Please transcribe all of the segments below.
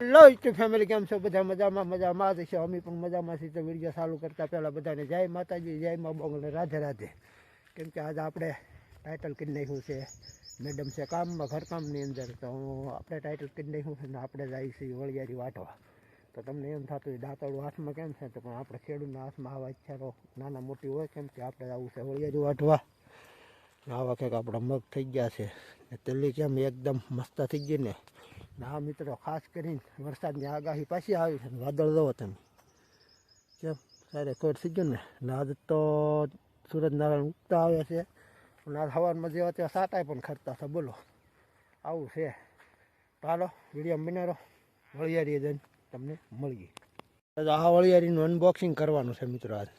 લો YouTube family કેમ છો, બધા મજામાં મજામાં જ છે. અમે પણ મજામાં છીએ. તો વીડિયો ચાલુ કરતા પહેલાં બધાને જય માતાજી, જય મા બોંગને રાધે રાધે. કેમ કે આજે આપણે ટાઇટલ કરી નાખ્યું છે મેડમ છે કામમાં, ઘરકામની અંદર. તો હું આપણે ટાઇટલ કરી નાખ્યું છે ને આપણે જઈએ છીએ વળિયારી વાટવા. તો તમને એમ થતું દાંતળું હાથમાં કેમ છે? તો પણ આપણે ખેડૂતના હાથમાં આવા ઈચ્છારો નાના મોટી હોય, કેમ કે આપણે આવું છે વળિયારી વાટવા. આવા કંઈક આપણા મગ થઈ ગયા છે. તેલી કેમ એકદમ મસ્ત થઈ ગઈ ને. આ મિત્રો, ખાસ કરીને વરસાદની આગાહી પાછી આવી છે. વાદળ દો તમે. કેમ? સારે કોઈ થઈ ગયો ને? આજ તો સૂરજનારાયણ ઉગતા આવે છે. પણ આજ સવારમાં જેવા તેવા સાટાય પણ ખરતા છે બોલો, આવું છે. ચાલો વીડિયો બનાવો વળિયારી જઈને તમને મળીએ. આ વળિયારીનું અનબોક્સિંગ કરવાનું છે મિત્રો આજ.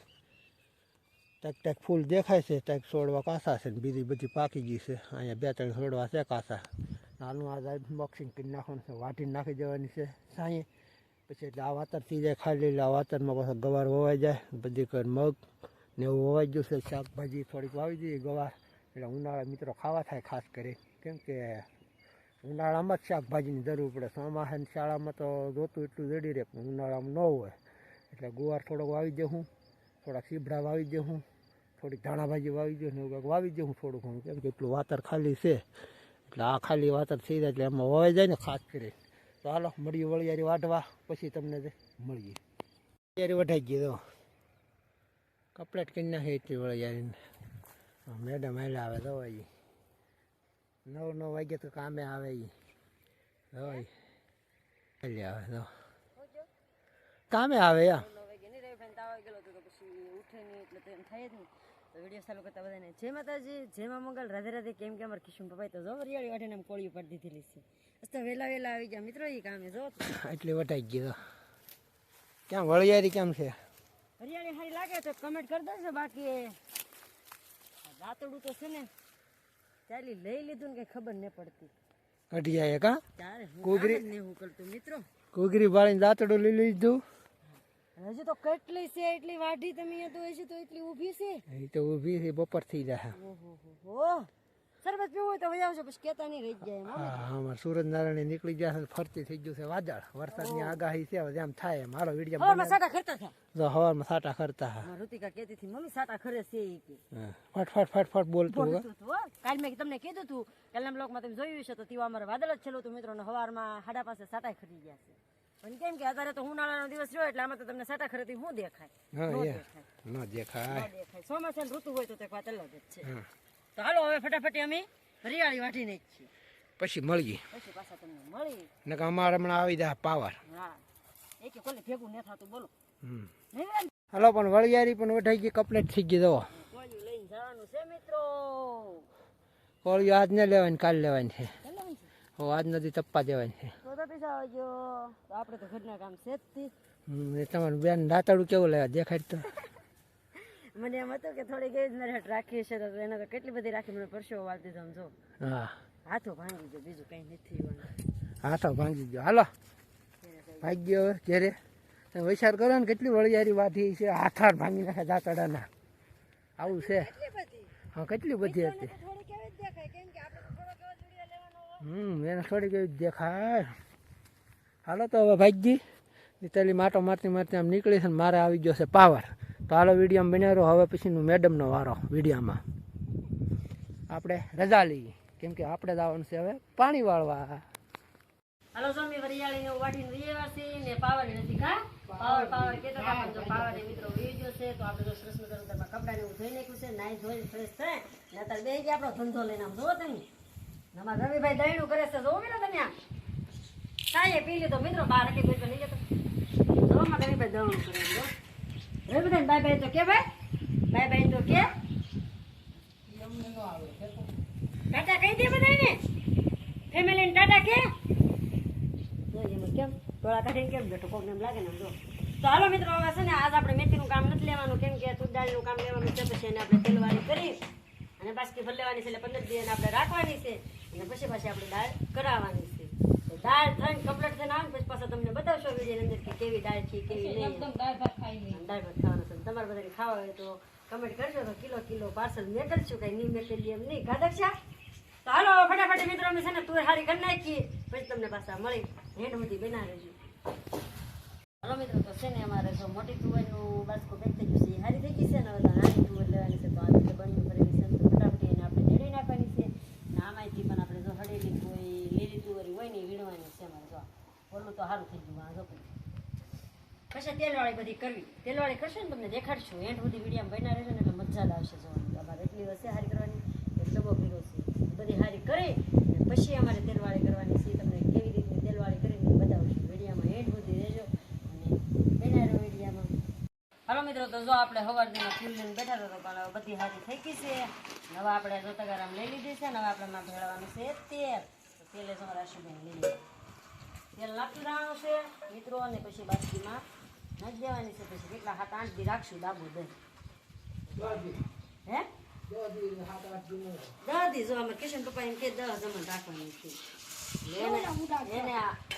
ટેક ટેક ફૂલ દેખાય છે ટેક છોડવા કાસા છે ને, બીજી બધી પાકી ગઈ છે. અહીંયા બે ત્રણ છોડવા છે કાસા. આનું આ અનબોક્સિંગ કરી નાખવાનું છે, વાટી નાખી દેવાની છે. સાંયે પછી એટલે આ વાતર થઈ જાય ખાલી, એટલે આ વાતરમાં પાછો ગવાર વવાઈ જાય, બધી કર મગ ને એવું વવાઈ ગયું છે, શાકભાજી થોડીક વાવી દઈએ ગવાર. એટલે ઉનાળા મિત્રો ખાવા થાય ખાસ કરી. કેમ કે ઉનાળામાં જ શાકભાજીની જરૂર પડે. ચોમાસાની શાળામાં તો જોતું એટલું જડી રહે, પણ ઉનાળામાં ન હોય. એટલે ગુવાર થોડોક વાવી દઉં થોડાક સીભડા વાવી દઉં થોડીક ધાણાભાજી વાવી દઉં ને એવું વાવી દઉં થોડું ઘણું કેમ કે એટલું વાતર ખાલી છે. એટલે આ ખાલી વાતર થઈ જાય એટલે એમાં વવાઈ જાય ને ખાસ કરી તો હાલો, મળીએ વળિયારી વાટવા પછી તમને મળીએ. વળિયારી વઢાઈ ગઈ તો. કપલેટ કરી નાખી એટલી વળિયારીને. મેડમ એટલે આવે તો એ નવ નવ વાગે તો કામે આવે એ હોય. આવે તો. કામે આવે યા. વીડિયો ચાલુ કરતા બધાને જય માતાજી જય મા મંગલ. રાધે રાધે કેમ કે અમારે કિશન પપ્પાએ તો જો વરિયાળી વાટીને એમ કોળી પાડી દીધેલી છે. વહેલા વહેલા આવી ગયા. મિત્રો એ કામે જો. એટલે વટાઈ ગયો. તો ક્યાં વળિયારી કેમ છે? હરિયાળી સારી લાગે તો કમેન્ટ કરી દેજો બાકી. દાંતડું તો છે ને ચાલી લઈ લીધું ને કઈ ખબર નહીં પડતી. કઢી એક હું કોગરી- ને હું કરતું મિત્રો. કોગરી બાળીને દાંતડું લઈ લીધું. હજુ તો કેટલી છે એટલી વાઢી તમે અહીંયા તો હજી તો એટલી ઊભી છે. એ તો ઊભી છે બપોર થઈ જાય. ઓહો શરબત પીવું હોય તો વહી આવજો પછી કેતા નહીં રહી જાય હા. અમારે સુરજનારાયણ નીકળી ગયા છે ફરતી થઈ ગયું છે વાદળ. વરસાદની આગાહી છે હવે જેમ થાય મારો વીડિયો હવામાં સાટા ખરતા થાય જો હવામાં સાટા ખરતા હા ઋતિકા કહેતી હતી મમ્મી સાટા ખરે છે એ કે. ફટ ફટ ફટ ફટ બોલતું હો. કાલ મેં તમને કીધું હતું કાલના બ્લોગમાં તમે જોયું છે તો તીવા અમારે વાદળ જ છેલ્લું હતું મિત્રોને હવારમાં હાડા પાસે સાટા ખરી ગયા છે. પણ કેમ કે અત્યારે તો ઉનાળાનો દિવસ રહ્યો એટલે આમાં તો તમને સાટા ખરેથી શું દેખાય? હા નો દેખાય. ચોમાસાની ઋતુ હોય તો તે વાત અલગ જ છે. તો હાલો હવે ફટાફટ અમે હરિયાળી વાટીને જ છીએ પછી મળીએ. પછી પાછા તમને મળી ને કે અમારે હમણાં આવી જાય પાવર. હા. એક કોલે ભેગું ન થાતું બોલો. હમ. નહીં હાલો પણ વળિયારી પણ વઢાઈ ગઈ કપલેટ થઈ ગઈ દો કોળિયું લઈને જવાનું છે મિત્રો. કોળિયું આજ ને લેવાની કાલ લેવાની છે. આજ નથી તપ્પા દેવાની છે. તો પૈસા આવજો તો આપણે તો ઘરના કામ છે જ તે. તમારું બેન દાંતડું કેવું લેવા દેખાય તો. મને એમ હતું કે થોડી ગઈ હટ રાખી છે તો એને તો કેટલી બધી રાખી મને પરસેવો વાળતી જમ જો. હા. હાથો ભાંગી ગયો બીજું કંઈ નથી હાથો ભાંગી ગયો. હાલો. ભાગી ગયો ઘેરે. તમે વિચાર કરો ને કેટલી વળિયારી વાધી છે. હાથાર ભાંગી નાખે દાંતડાના આવું છે. હા કેટલી બધી હતી. જ હમ એને થોડી એવી દેખાય. હાલો તો હવે ભાઈજી, નીતેલી માટો મારતી મારતી આમ નીકળી છે ને મારે આવી ગયો છે પાવર. તો હાલો વિડીયોમાં બનાવ્યો હવે પછીનું મેડમનો વારો વિડીયોમાં. આપણે રજા લઈએ, કેમ કે આપણે જવાનું છે હવે પાણી વાળવા. હાલો સ્વામી, વરિયાળી ને વાટીને વિયેવાસી ને પાવર નથી ખા. પાવર પાવર કેતા હતા, પણ જો પાવર એ મિત્રો વી ગયો છે, તો આપણે જો સરસ મજાનું કપડાં ને ધોઈ નાખ્યું છે, નાઈ ધોઈને ફ્રેશ થાય. ને અત્યારે બે ગયા આપણો ધંધો લઈને. આમ જોવો તમે. નમા રવિભાઈ દહીણું કરે છે, જોવો ને તમે આમ. કાંઈ પી લીધો, મિત્રો બાર કોઈ તો નહીં જતો જો અમારા ભાઈ દહીણું કરે જો. તો કે ભાઈ? બાય તો કે? ટાટા કહી દે બધાને. ફેમિલીને ટાટા કે? કેમ ડોળા કાઢીને કેમ બેઠો, કોકને એમ લાગે ને જો. તો હાલો મિત્રો, હવે છે ને આજ આપણે મેથીનું કામ નથી લેવાનું, કેમ કે તુર દાળનું કામ લેવાનું છે, પછી એને આપણે તેલવાળી કરી અને બાસ્કી ભર લેવાની છે એટલે પંદર દિવસ આપણે રાખવાની છે. અને પછી પછી આપણે દાળ કરાવવાની છે. દાળ થઈને કમ્પ્લીટ થઈને આવે પછી પાછા તમને બતાવશો વિડીયોની અંદર કે કેવી દાળ છે કેવી નહીં. દાળ ભાત ખાવાનું છે. તમારે બધાને ખાવા હોય તો કમેન્ટ કરજો. તો કિલો કિલો પાર્સલ મેકલશું કઈ નહીં મેકલી એમ નહીં. ગાધક છે? તો હાલો ફટાફટ મિત્રો અમે છે ને તું હારી કરી નાખીએ. પછી તમને પાછા મળી હેડ સુધી હાલો મિત્રો તો છે ને અમારે જો મોટી તુવાઈનું બાસ્કો પેક થઈ ગયું છે. હારી થઈ ગઈ છે ને હવે તો નાની તુવેર લેવાની છે તો આ રીતે બની ભરેલી છે ને તો ફટાફટ એને આપણે રેડી નાખવાની છે ને આમાંથી પણ આપણે જો હળેલી હોય લીલી તુવેરી હોય ને એ વીણવાની છે અમારે જો ઓલું તો સારું થઈ ગયું આ જો પછી તેલવાળી બધી કરવી. તેલવાળી કરશે ને તમને દેખાડશું. એન્ડ સુધી વિડીયામાં બન્યા રહેશે ને એટલે મજા જ આવશે જોવાની. અમારે એટલી વસ્તુ હારી કરવાની એક ડબ્બો ભેગો છે. બધી હારી કરી પછી અમારે તેલવાળી કરવાની છે. તમને કેવી રીતની તેલવાળી કરીને બતાવશું. વિડીયામાં એન્ડ સુધી રહેજો અને હાલો મિત્રો, તો જો આપણે સવારના ફૂલ લઈને બેઠા તો પણ બધી હારી થઈ ગઈ છે. હવે આપણે જો તગારામ લઈ લીધી છે ને આપણે માં ભેળવાનું છે તેલ. તેલે જ અમારા આશુબેન લઈ લીધું. તેલ નાખી દેવાનું છે મિત્રો, અને પછી બાજરીમાં નાખી દેવાની છે પછી કેટલા સાત આઠ દી રાખશું દાબુ દહીં હે? દસ દી જો અમે કિશન પપ્પા એમ કે દસ જમણ રાખવાની છે. એને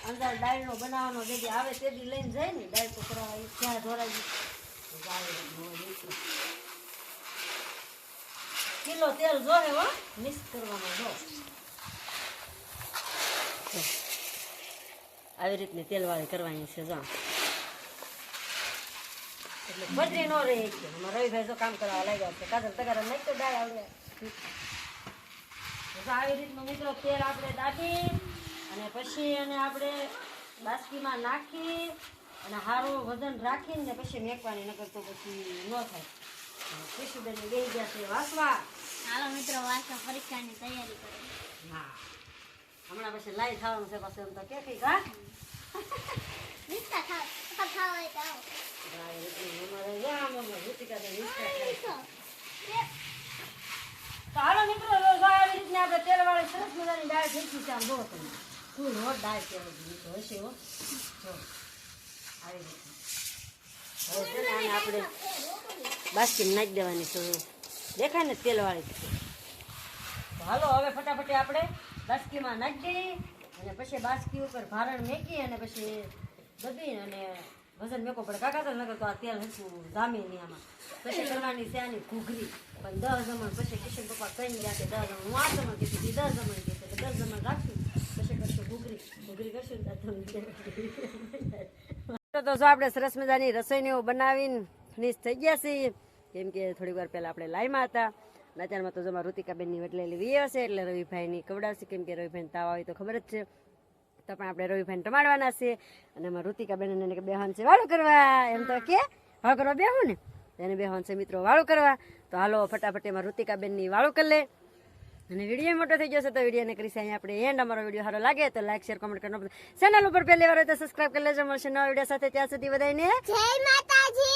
અંદર ડાળનો બનાવવાનો જે આવે તે દી લઈને જાય ને ડાળ તો કરવા ક્યાં ધોરાવી. કિલો તેલ જોહે હો મિક્સ કરવામાં જો જો. આવી રીતની તેલવાળી કરવાની છે જો. એટલે બદરી નો રહે છે અમારા રવિભાઈ જો કામ કરવા લાગ્યા છે કાજલ તગારા નહીં તો ડાય આવડે. તો આવી રીતનું મિત્રો તેલ આપણે દાટી અને પછી એને આપણે બાસ્કીમાં નાખી અને સારું વજન રાખીને પછી મેકવાની નકર તો પછી ન થાય. કૃષિબેન બે ગયા છે વાસવા. હાલો મિત્રો વાસવા પરીક્ષાની તૈયારી કરો. હા. હમણાં પછી લાઈ થવાનું છે પછી એમ તો કે હા? તો. તો, તો હાલો મિત્રો આવી રીતની આપણે તેલવાળી સરસ મજાની દાળ આમ હોટ દાળ કહેવાય છે હશે હો જો આપણે બાસ્કીમાં નાખી દેવાની તો દેખાય ને તેલવાળી તો હાલો હવે ફટાફટ આપણે બાસ્કીમાં નાખી દઈએ અને પછી બાસ્કી ઉપર ભારણ મેકી અને પછી બધી અને વજન મેકો પડે કાકા તો નગર તો આ તેલ હતું જામીની નહીં આમાં. પછી કરવાની છે આની ઘૂઘરી. પણ દસ જમણ પછી કિશન પપ્પા કઈ ગયા કે દસ જમણ. હું આ જમણ કીધું કે દસ જમણ કીધું કે દસ જમણ રાખશું પછી કરશું ઘૂઘરી. ઘૂઘરી કરશું તો તો જો આપણે સરસ મજાની રસોઈનીઓ બનાવીને ફિનિશ થઈ ગયા છીએ. કેમ કે થોડીક વાર પહેલાં આપણે લાઈમાં હતા. અને અત્યારમાં તો જમા ઋતિકાબેનની વટલેલી વી હશે એટલે રવિભાઈની કવડાવશે કેમ કે રવિભાઈને તાવ આવી તો ખબર જ છે. તો પણ આપણે રવિભાઈને ટમાડવાના છે. અને એમાં ઋતિકાબેન અને કે બેહન છે વાળું કરવા. એમ તો કે વાળું કરવા બેહું ને. એને બેહન છે મિત્રો વાળું કરવા. તો હાલો, ફટાફટ એમાં ઋતિકાબેનની વાળું કરી લે. અને વીડિયો મોટો થઈ જશે તો વિડીયોને કરીશ. અહીંયા આપણે એન્ડ અમારો વીડિયો સારો લાગે તો લાઈક શેર કોમેન્ટ કરવાનો ચેનલ ઉપર પહેલી વાર હોય તો સબસ્ક્રાઇબ કરી લેજો. મળશે નવા વીડિયો સાથે. ત્યાં સુધી બધાને જય માતાજી!